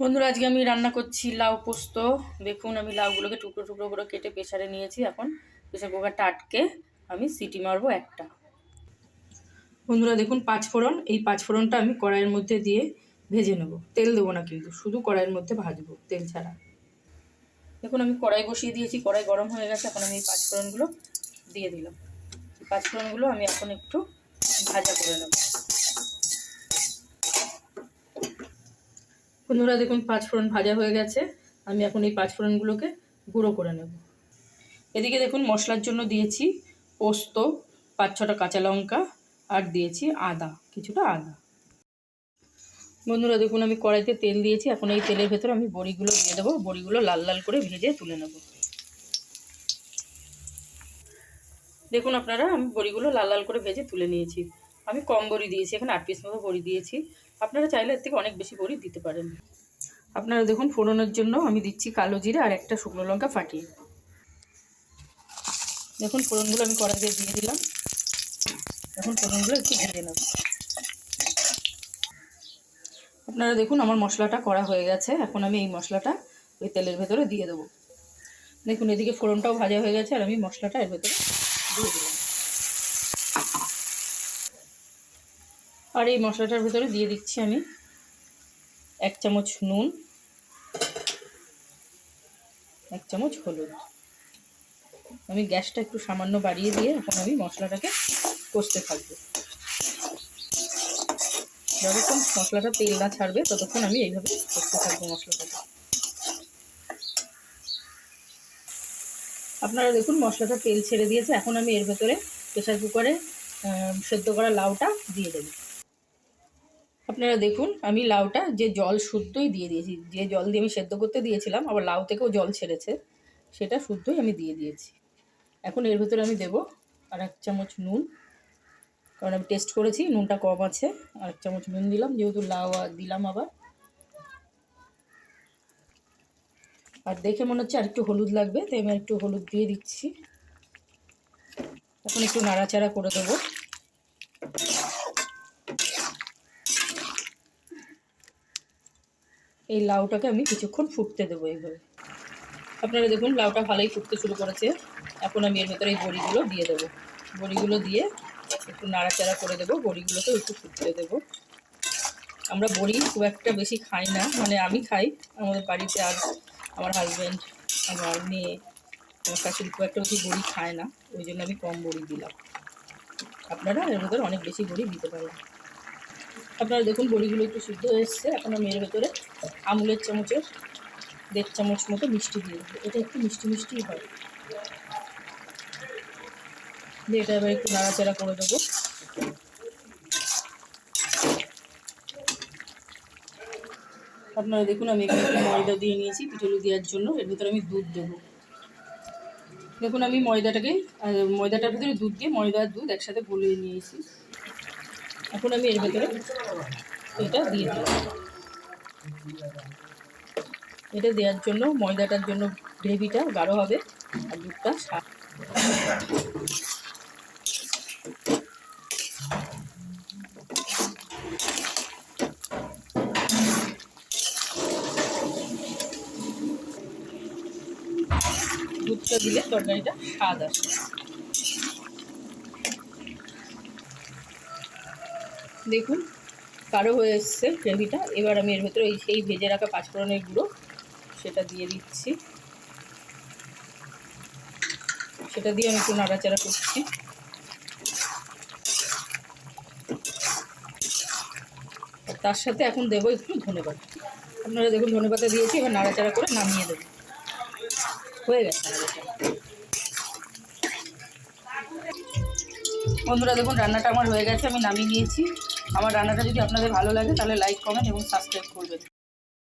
বন্ধুরা, আজকে আমি রান্না করছি লাউ পোস্ত। দেখুন, আমি লাউগুলোকে টুকরো টুকরো করে কেটে প্রেশারে নিয়েছি। এখন প্রেশার কুকারটা আটকে আমি সিটি মারবো একটা। বন্ধুরা, দেখুন পাঁচ ফোড়ন এই পাঁচ ফোড়নটা আমি কড়াইয়ের মধ্যে দিয়ে ভেজে নেব। তেল দেবো না কিন্তু, শুধু কড়াইয়ের মধ্যে ভাজবো তেল ছাড়া। দেখুন, আমি কড়াই বসিয়ে দিয়েছি, কড়াই গরম হয়ে গেছে। এখন আমি এই পাঁচ ফোড়নগুলো দিয়ে দিলাম। পাঁচ ফোড়নগুলো আমি এখন একটু ভাজা করে নেব। বন্ধুরা, দেখুন, পাঁচ ফোড়ন ভাজা হয়ে গেছে। আমি এখন এই পাঁচ ফোড়নগুলোকে গুঁড়ো করে নেব। এদিকে দেখুন, মশলার জন্য দিয়েছি পোস্ত, পাঁচ ছটা কাঁচা লঙ্কা, আর দিয়েছি আদা, কিছুটা আদা। বন্ধুরা, দেখুন, আমি কড়াইতে তেল দিয়েছি। এখন এই তেলের ভেতরে আমি বড়িগুলো দিয়ে দেবো। বড়িগুলো লাল লাল করে ভেজে তুলে নেব। দেখুন, আপনারা, আমি বড়িগুলো লাল লাল করে ভেজে তুলে নিয়েছি। আমি কম বড়ি দিয়েছি, এখানে আট পিস মতো বড়ি দিয়েছি। আপনারা চাইলে এর থেকে অনেক বেশি বড়ি দিতে পারেন। আপনারা দেখুন ফোড়নের জন্য আমি দিচ্ছি কালো জিরে আর একটা শুকনো লঙ্কা ফাটিয়ে। দেখুন ফোড়নগুলো আমি কড়াইতে দিয়ে দিলাম। এখন ফোড়নগুলো একটু ভেজে নেব। আপনারা দেখুন আমার মশলাটা করা হয়ে গেছে। এখন আমি এই মশলাটা ওই তেলের ভেতরে দিয়ে দেবো। দেখুন এদিকে ফোড়নটাও ভাজা হয়ে গেছে আর আমি মশলাটা এর ভেতরে দিয়ে দিলাম। আর এই মশলাটার ভেতরে দিয়ে দিচ্ছি আমি এক চামচ নুন, এক চামচ হলুদ। আমি গ্যাসটা একটু সামান্য বাড়িয়ে দিয়ে এখন আমি মশলাটাকে কষতে থাকব। যতক্ষণ মশলাটা তেল না ছাড়বে, ততক্ষণ আমি এইভাবে কষতে থাকব মশলাটাকে। আপনারা দেখুন, মশলাটা তেল ছেড়ে দিয়েছে। এখন আমি এর ভেতরে প্রেশার কুকারে সেদ্ধ করা লাউটা দিয়ে দেবো। আপনারা দেখুন, আমি লাউটা যে জল শুদ্ধই দিয়ে দিয়েছি, যে জল দিয়ে আমি সেদ্ধ করতে দিয়েছিলাম, আবার লাউ থেকেও জল ছেড়েছে, সেটা শুদ্ধই আমি দিয়ে দিয়েছি। এখন এর ভেতরে আমি দেব আর এক চামচ নুন, কারণ আমি টেস্ট করেছি, নুনটা কম আছে, আর এক চামচ নুন দিলাম, যেহেতু লাউ দিলাম আবার। আর দেখে মনে হচ্ছে আর একটু হলুদ লাগবে, তাই আমি একটু হলুদ দিয়ে দিচ্ছি। এখন একটু নাড়াচাড়া করে দেবো। এই লাউটাকে আমি কিছুক্ষণ ফুটতে দেবো এইভাবে আপনারা দেখুন, লাউটা ভালোই ফুটতে শুরু করেছে। এখন আমি এর ভেতরে এই বড়িগুলো দিয়ে দেবো। বড়িগুলো দিয়ে একটু নাড়াচাড়া করে দেবো। বড়িগুলোকেও একটু ফুটতে দেবো। আমরা বড়ি খুব একটা বেশি খাই না। মানে আমি খাই। আমাদের বাড়িতে আর আমার হাজব্যান্ড আমার মেয়ে, আমার শাশুড়ি খুব একটা বেশি বড়ি খায় না। ওই জন্য আমি কম বড়ি দিলাম। আপনারা এর ভেতরে অনেক বেশি বড়ি দিতে পারেন। আপনারা দেখুন বড়িগুলো একটু সিদ্ধ এসছে। এখন আমি এর ভেতরে আমুলের চামচের দেড় চামচ মতো মিষ্টি দিয়ে দেবো। এটা একটু মিষ্টি মিষ্টি হয়। দিয়ে এটা এবার একটু নাড়াচাড়া করে দেবো। আপনারা দেখুন, আমি এখানে একটু ময়দা দিয়ে নিয়েছি পিঠেলু দেওয়ার জন্য। এর ভিতরে আমি দুধ দেবো। দেখুন, আমি ময়দাটাকে ময়দাটার ভিতরে দুধ দিয়ে ময়দা দুধ একসাথে গলিয়ে নিয়েছি। এখন আমি এর ভেতরে এটা দিয়ে দিলাম। এটা দেওয়ার জন্য, ময়দাটার জন্য গ্রেভিটা গাঢ় হবে আর দুধটা দুধটা দিলে তরকারিটা স্বাদ আসে। দেখুন কারও হয়ে এসছে গ্রেভিটা। এবার আমি এর ভেতরে ওই সেই ভেজে রাখা পাঁচফোড়নের গুঁড়ো, সেটা দিয়ে দিচ্ছি। সেটা দিয়ে আমি একটু নাড়াচাড়া করছি। তার সাথে এখন দেবো একটু ধনে পাতা। আপনারা দেখুন, ধনে পাতা দিয়েছি, এবার নাড়াচাড়া করে নামিয়ে দেবো। হয়ে গেছে বন্ধুরা, দেখুন, রান্নাটা আমার হয়ে গেছে, আমি নামিয়ে নিয়েছি। আমার রান্নাটা যদি আপনাদের ভালো লাগে তাহলে লাইক কমেন্ট এবং সাবস্ক্রাইব করবেন।